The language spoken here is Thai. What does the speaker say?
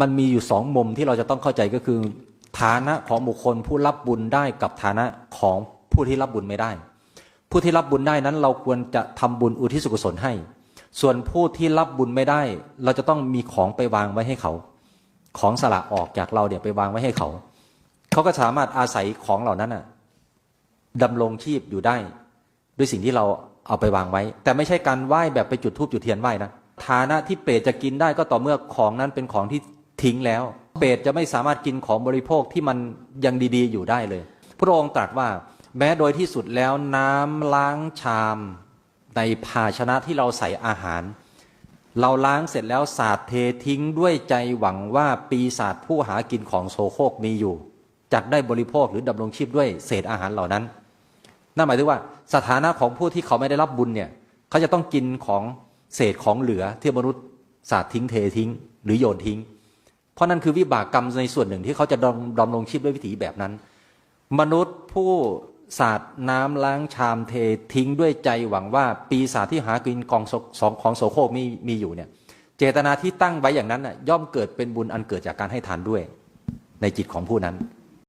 มันมีอยู่สองมุมที่เราจะต้องเข้าใจก็คือ ฐานะของบุคคลผู้รับบุญได้กับฐานะของผู้ที่รับบุญไม่ได้ ผู้ที่รับบุญได้นั้นเราควรจะทำบุญอุทิศกุศลให้ ส่วนผู้ที่รับบุญไม่ได้ เราจะต้องมีของไปวางไว้ให้เขา ของสละออกจากเราเนี่ยวไปวางไว้ให้เขา เขาก็สามารถอาศัยของเหล่านั้นน่ะดำรงชีพอยู่ได้ ด้วยสิ่งที่เราเอาไปวางไว้ แต่ไม่ใช่การไหว้แบบไปจุดธูปจุดเทียนไหว้นะฐานะที่เปรตจะกินได้ก็ต่อเมื่อของนั้นเป็นของที่ ทิ้งแล้ว เปรตจะไม่สามารถกินของบริโภคที่มันยังดีๆ อยู่ได้เลย พระองค์ตรัสว่า แม้โดยที่สุดแล้วน้ำล้างชามในภาชนะที่เราใส่อาหาร เราล้างเสร็จแล้วสาดเททิ้งด้วยใจหวังว่าปีศาจผู้หากินของโสโคกมีอยู่จักได้บริโภคหรือดำรงชีพด้วยเศษอาหารเหล่านั้นนั่นหมายถึงว่าสถานะของผู้ที่เขาไม่ได้รับบุญเนี่ยเขาจะต้องกินของเศษของเหลือที่มนุษย์สาดทิ้งเททิ้ง หรือโยนทิ้ง เพราะนั่นคือวิบากกรรมในส่วนหนึ่งที่เขาจะดำดำรงชีพด้วยวิถีแบบนั้น มนุษย์ผู้สาดน้ำล้างชามเททิ้งด้วยใจหวังว่าปีศาจที่หากินกองสสองของโสโครกมีมีอยู่เนี่ย เจตนาที่ตั้งไว้อย่างนั้นน่ะย่อมเกิดเป็นบุญอันเกิดจากการให้ทานด้วย ในจิตของผู้นั้น